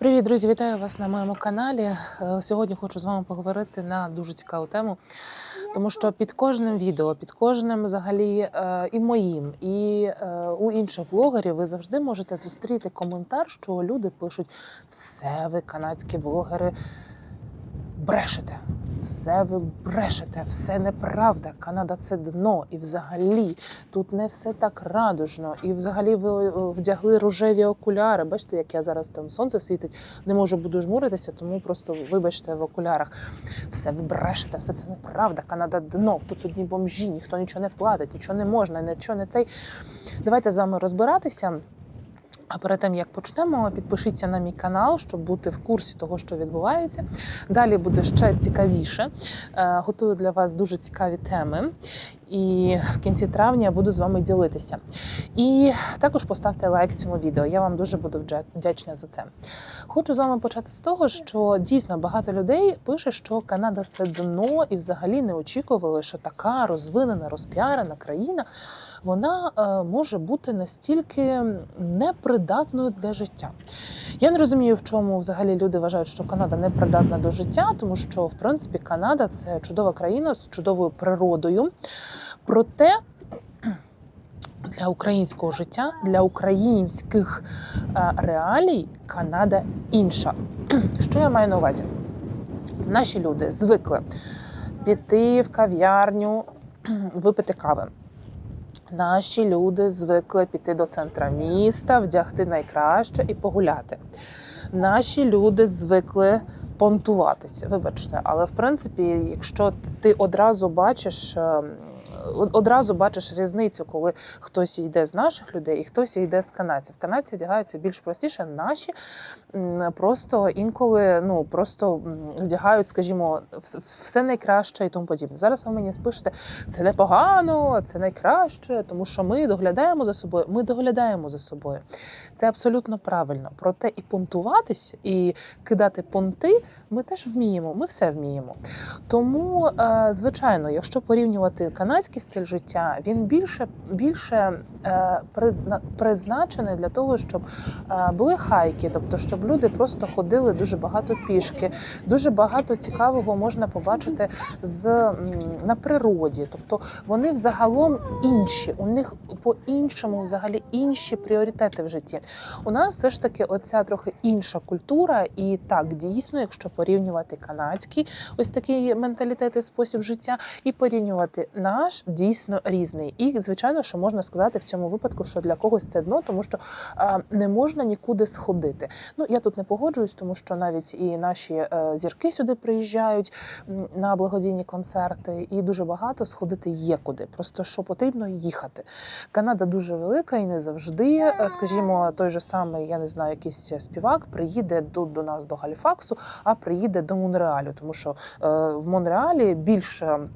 Привіт, друзі! Вітаю вас на моєму каналі. Е, Сьогодні хочу з вами поговорити на дуже цікаву тему, тому що під кожним відео, під кожним взагалі е, і моїм, і е, у інших блогерів ви завжди можете зустріти коментар, що люди пишуть: все ви канадські блогери брешете. Все ви брешете, все неправда. Канада це дно. І взагалі тут не все так радужно. І взагалі ви е, вдягли рожеві окуляри. Бачите, як я зараз там сонце світить, не можу буду жмуритися, тому просто вибачте в окулярах. Все ви брешете, все це неправда. Канада дно. Тут одні бомжі, ніхто нічого не платить, нічого не можна, нічого не те. Давайте з вами розбиратися. А перед тим як почнемо, підпишіться на мій канал, щоб бути в курсі того, що відбувається. Далі буде ще цікавіше. Е, Готую для вас дуже цікаві теми. І в кінці травня я буду з вами ділитися. І також поставте лайк цьому відео. Я вам дуже буду вдя- вдячна за це. Хочу з вами почати з того, що дійсно багато людей пише, що Канада це дно, і взагалі не очікували, що така розвинена, розпіарена країна вона е, може бути настільки непридатною для життя. Я не розумію, в чому взагалі люди вважають, що Канада не придатна до життя, тому що в принципі Канада це чудова країна з чудовою природою. Проте для українського життя, для українських е, реалій Канада інша. Що я маю на увазі? Наші люди звикли піти в кав'ярню, випити кави. Наші люди звикли піти до центра міста, вдягти найкраще і погуляти. Наші люди звикли понтуватися. Вибачте, але в принципі, якщо ти одразу бачиш. е, Одразу бачиш різницю, коли хтось йде з наших людей і хтось йде з канадців. Канадці вдягаються більш простіше. Наші просто інколи ну просто вдягають, скажімо, все найкраще і тому подібне. Зараз ви мені спишете, це непогано, це найкраще, тому що ми доглядаємо за собою. Ми доглядаємо за собою. Це абсолютно правильно. Проте і понтуватись, і кидати понти ми теж вміємо. Ми все вміємо. Тому, е, звичайно, якщо порівнювати канадський стиль життя, він більше більше е, призначений для того, щоб е, були хайки, тобто щоб люди просто ходили дуже багато пішки, дуже багато цікавого можна побачити з на природі. Тобто вони взагалом інші, у них по-іншому взагалі інші пріоритети в житті. У нас все ж таки оця трохи інша культура, і так дійсно, якщо порівнювати канадський ось такий менталітет і спосіб життя, і порівнювати наш дійсно різний. І звичайно, що можна сказати в цьому випадку, що для когось це дно, тому що а, не можна нікуди сходити. Ну я тут не погоджуюсь, тому що навіть і наші е, зірки сюди приїжджають на благодійні концерти, і дуже багато сходити є куди. Просто що потрібно їхати. Канада дуже велика і не завжди, е, скажімо, той же самий, я не знаю, якийсь співак приїде до, до нас до Галіфаксу, а приїде до Монреалю, тому що е, в Монреалі більше.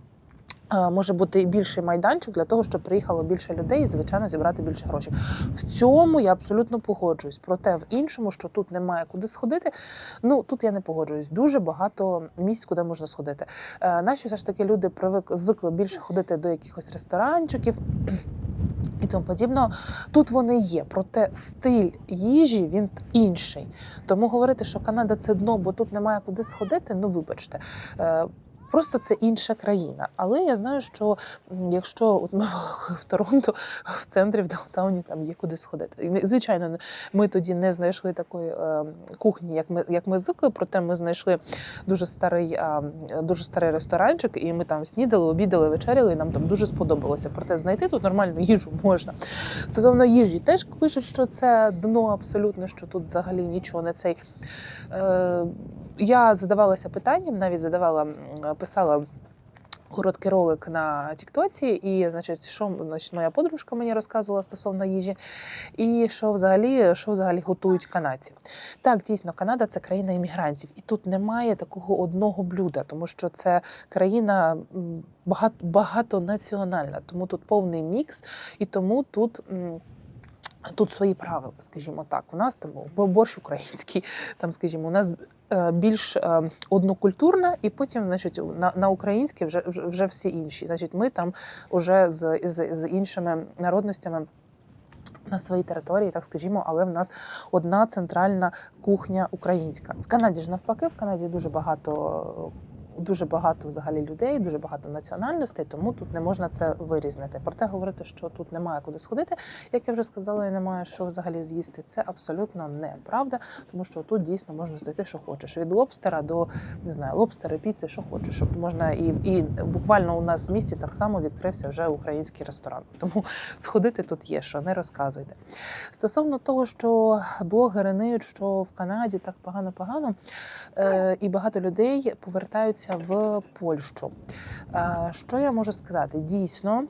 Е, Може бути і більший майданчик для того, щоб приїхало більше людей і, звичайно, зібрати більше грошей. В цьому я абсолютно погоджуюсь. Проте в іншому, що тут немає куди сходити, ну тут я не погоджуюсь. Дуже багато місць, куди можна сходити. Е, Наші все ж таки люди привик звикли більше ходити до якихось ресторанчиків. І тому подібного. Тут вони є, проте стиль їжі він інший. Тому говорити, що Канада це дно, бо тут немає куди сходити, ну вибачте. Просто це інша країна. Але я знаю, що якщо от ми в Торонто, в центрі, в даунтауні там є куди сходити. Звичайно, ми тоді не знайшли такої е, кухні, як ми, як ми звикли, проте ми знайшли дуже старий, е, дуже старий ресторанчик, і ми там снідали, обідали, вечеряли, і нам там дуже сподобалося. Проте знайти тут нормальну їжу можна. Стосовно їжі, теж пишуть, що це дно абсолютно, що тут взагалі нічого не цей. Е, я задавалася питанням, навіть задавала, писала. Короткий ролик на Тіктоці, і значить, що значить, моя подружка мені розказувала стосовно їжі, і що взагалі, що взагалі готують канадці. Так, дійсно, Канада це країна іммігрантів, і тут немає такого одного блюда, тому що це країна багато, багатонаціональна, тому тут повний мікс, і тому тут. Тут свої правила, скажімо так. У нас там бо- борщ український, там, скажімо, у нас е, більш е, однокультурна, і потім, значить, на, на українське вже вже всі інші. Значить, ми там уже з, з, з іншими народностями На своїй території, так скажімо, але в нас одна центральна кухня українська. В Канаді ж навпаки, в Канаді дуже багато. Дуже багато взагалі людей, дуже багато національностей, тому тут не можна це вирізнити. Проте говорити, що тут немає куди сходити, як я вже сказала, і немає що взагалі з'їсти. Це абсолютно неправда, тому що тут дійсно можна знайти, що хочеш. Від лобстера до не знаю, лобстери, піци, що хочеш. Щоб Можна і, і буквально у нас в місті так само відкрився вже український ресторан. Тому сходити тут є, що не розказуйте. Стосовно того, що блогери ниють, що в Канаді так погано-погано, е, і багато людей повертаються в Польщу. Е, що я можу сказати? Дійсно,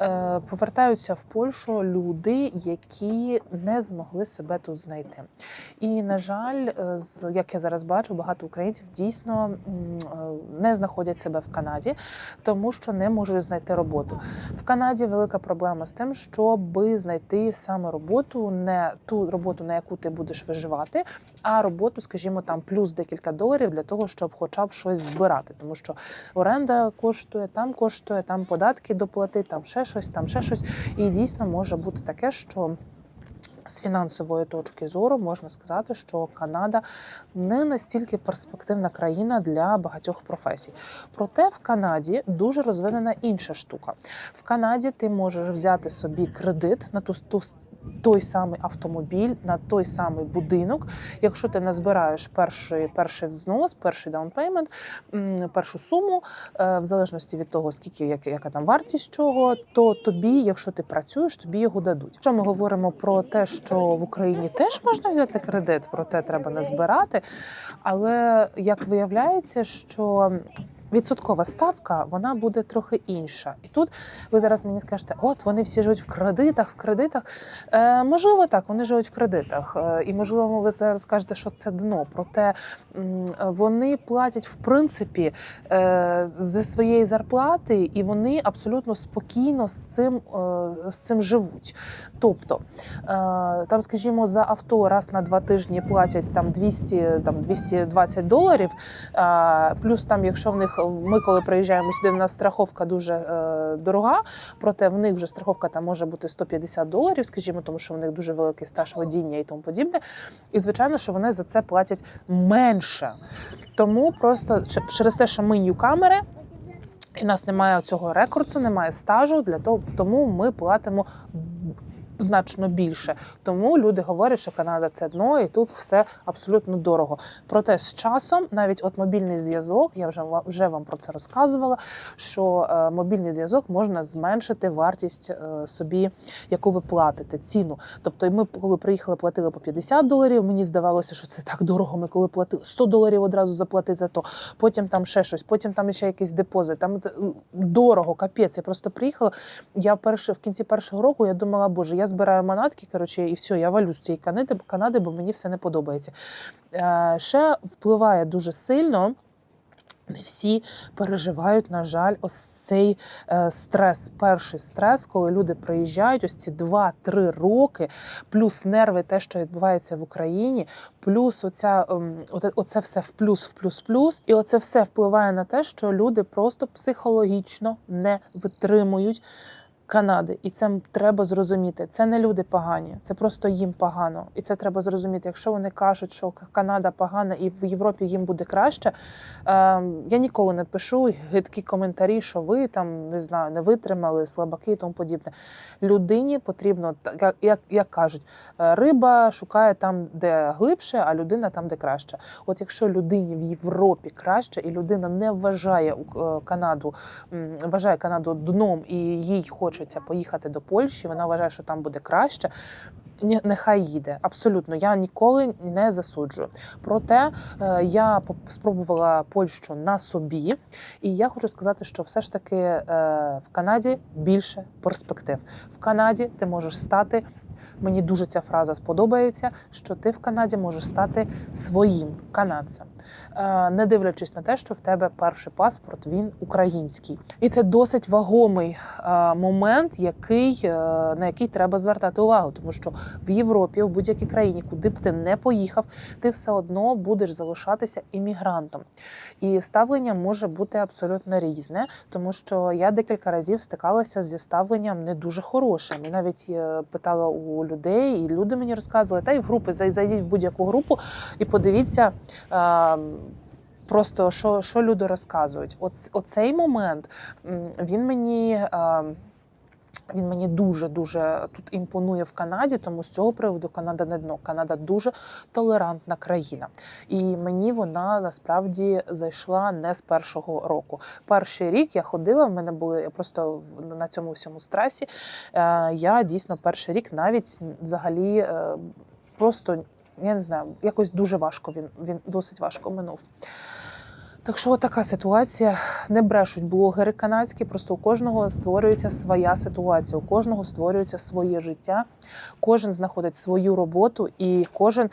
е, повертаються в Польщу люди, які не змогли себе тут знайти. І, на жаль, е, як я зараз бачу, багато українців дійсно не знаходять себе в Канаді, тому що не можуть знайти роботу. В Канаді велика проблема з тим, щоб знайти саме роботу, не ту роботу, на яку ти будеш виживати, а роботу, скажімо, там плюс декілька доларів для того, щоб хоча б щось збирати. Тому що оренда коштує, там коштує, там податки доплати, там ще щось, там ще щось. І дійсно може бути таке, що. З фінансової точки зору можна сказати, що Канада не настільки перспективна країна для багатьох професій. Проте в Канаді дуже розвинена інша штука. В Канаді ти можеш взяти собі кредит на ту, ту той самий автомобіль, на той самий будинок. Якщо ти назбираєш перший, перший взнос, перший даунпеймент, першу суму, е, в залежності від того, скільки яка, яка там вартість чого, то тобі, якщо ти працюєш, тобі його дадуть. Якщо ми говоримо про те, що в Україні теж можна взяти кредит, проте треба назбирати. Але як виявляється, що відсоткова ставка вона буде трохи інша. І тут ви зараз мені скажете, от вони всі живуть в кредитах, в кредитах. Е, можливо, так, вони живуть в кредитах. Е, і можливо, ви зараз скажете, що це дно. Проте вони платять в принципі е, зі своєї зарплати, і вони абсолютно спокійно з цим, е, з цим живуть. Тобто е, там, скажімо, за авто раз на два тижні платять там 200, там 220 доларів. е, Плюс там, якщо в них ми, коли приїжджаємо сюди, в нас страховка дуже е, дорога, проте в них вже страховка там може бути 150 доларів, скажімо, тому що в них дуже великий стаж водіння і тому подібне. І звичайно, що вони за це платять менше. Тому просто через те, що ми ньюкамери, і нас немає цього рекордсу, немає стажу, для того тому ми платимо значно більше. Тому люди говорять, що Канада це дно, і тут все абсолютно дорого. Проте з часом, навіть от мобільний зв'язок, я вже вже вам про це розказувала. Що е, мобільний зв'язок можна зменшити вартість е, собі, яку ви платите, ціну. Тобто, ми, коли приїхали, платили по 50 доларів. Мені здавалося, що це так дорого. Ми коли платили 100 доларів одразу заплатити за то. Потім там ще щось, потім там ще якийсь депозит. Там е, дорого, капець. Я просто приїхала. Я перше в кінці першого року я думала, боже, я збираю манатки, коротше, і все, я валю з цієї Канади, Канади, бо мені все не подобається. Е, ще впливає дуже сильно. Не всі переживають, на жаль, ось цей е, стрес. Перший стрес, коли люди приїжджають, ось ці 2-3 роки, плюс нерви, те, що відбувається в Україні, плюс оця, ем, оце все в плюс, в плюс, плюс. І оце все впливає на те, що люди просто психологічно не витримують. Канади, і це треба зрозуміти. Це не люди погані, це просто їм погано. І це треба зрозуміти. Якщо вони кажуть, що Канада погана і в Європі їм буде краще. Ем, я ніколи не пишу гидкі коментарі, що ви там не знаю, не витримали слабаки і тому подібне. Людині потрібно як, як, кажуть, е, риба шукає там, де глибше, а людина там, де краще. От якщо людині в Європі краще, і людина не вважає е, Канаду, вважає Канаду дном і їй хочеться поїхати до Польщі, вона вважає, що там буде краще. Нехай їде абсолютно. Я ніколи не засуджую. Проте е, я спробувала Польщу на собі, і я хочу сказати, що все ж таки е, в Канаді більше перспектив. В Канаді ти можеш стати. Мені дуже ця фраза сподобається, що ти в Канаді можеш стати своїм канадцем. Е, не дивлячись на те, що в тебе перший паспорт він український, і це досить вагомий е, момент, який е, на який треба звертати увагу, тому що в Європі, в будь-якій країні, куди б ти не поїхав, ти все одно будеш залишатися іммігрантом. І ставлення може бути абсолютно різне, тому що я декілька разів стикалася зі ставленням не дуже хорошим. І навіть питала у людей, і люди мені розказували, та й в групи зайдіть в будь-яку групу і подивіться. Просто що, що люди розказують, Оц, оцей момент він мені е, він мені дуже дуже тут імпонує в Канаді, тому з цього приводу Канада не дно. Канада дуже толерантна країна, і мені вона насправді зайшла не з першого року. Перший рік я ходила. В мене були я просто на цьому всьому стресі. Е, я дійсно перший рік навіть взагалі е, просто я не знаю, якось дуже важко він, він досить важко минув. Так що така ситуація. Не брешуть блогери канадські, просто у кожного створюється своя ситуація, у кожного створюється своє життя, кожен знаходить свою роботу і кожен,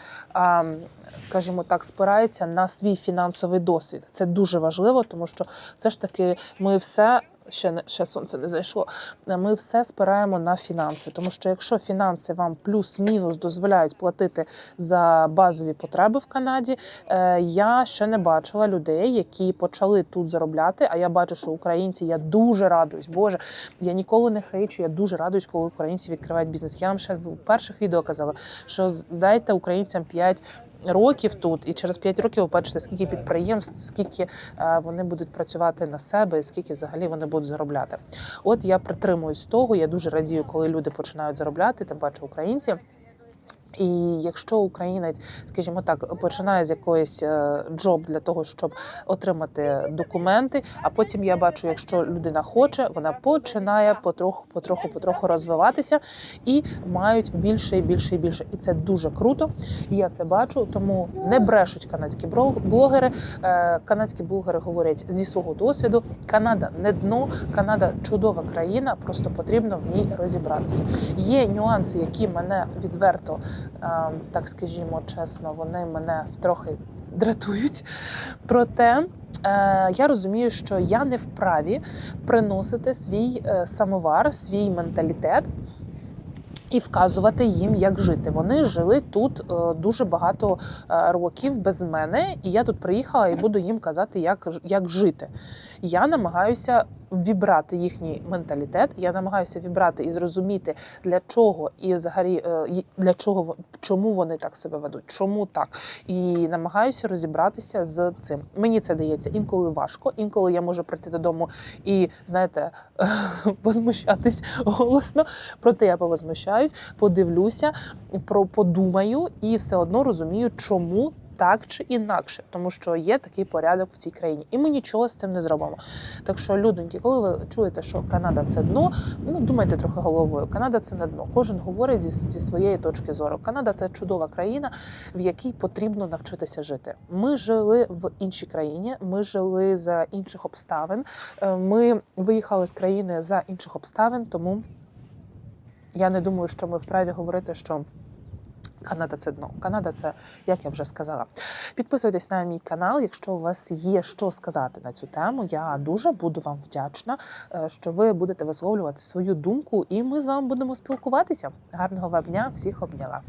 скажімо так, спирається на свій фінансовий досвід. Це дуже важливо, тому що все ж таки ми все. Ще не ще сонце не зайшло. Ми все спираємо на фінанси, тому що якщо фінанси вам плюс-мінус дозволяють платити за базові потреби в Канаді, е, я ще не бачила людей, які почали тут заробляти. А я бачу, що українці я дуже радуюсь. Боже, я ніколи не хейчу. Я дуже радуюсь, коли українці відкривають бізнес. Я вам ще в перших відео казала, що здайте українцям 5 Років тут, і через 5 років ви бачите, скільки підприємств, скільки е, вони будуть працювати на себе, і скільки взагалі вони будуть заробляти. От я притримуюсь того. Я дуже радію, коли люди починають заробляти, тим паче українці. І якщо українець, скажімо так, починає з якоїсь е, джоб для того, щоб отримати документи, а потім я бачу, якщо людина хоче, вона починає потроху, потроху, потроху розвиватися і мають більше і більше і більше. І це дуже круто. Я це бачу, тому не брешуть канадські блогери. Е, Канадські блогери говорять зі свого досвіду. Канада не дно, Канада чудова країна, просто потрібно в ній розібратися. Є нюанси, які мене відверто, так скажімо чесно, вони мене трохи дратують. Проте е, я розумію, що я не вправі приносити свій е, самовар, свій менталітет. І вказувати їм, як жити. Вони жили тут е, дуже багато років без мене, і я тут приїхала і буду їм казати, як, як жити. Я намагаюся вібрати їхній менталітет. Я намагаюся вібрати і зрозуміти, для чого і взагалі е, для чого чому вони так себе ведуть, чому так. І намагаюся розібратися з цим. Мені це дається інколи важко, інколи я можу прийти додому і знаєте, возмущатись голосно. Проте я повозмущаюсь, подивлюся, подумаю і все одно розумію, чому. Так чи інакше, тому що є такий порядок в цій країні, і ми нічого з цим не зробимо. Так що, людоньки, коли ви чуєте, що Канада це дно, ну думайте трохи головою. Канада це не дно. Кожен говорить зі, зі своєї точки зору. Канада це чудова країна, в якій потрібно навчитися жити. Ми жили в іншій країні, ми жили за інших обставин. Е, Ми виїхали з країни за інших обставин, тому я не думаю, що ми вправі говорити, що. Канада це дно. Канада це, як я вже сказала. Підписуйтесь на мій канал, якщо у вас є що сказати на цю тему. Я дуже буду вам вдячна, е, що ви будете висловлювати свою думку, і ми з вами будемо спілкуватися. Гарного вам дня, всіх обняла.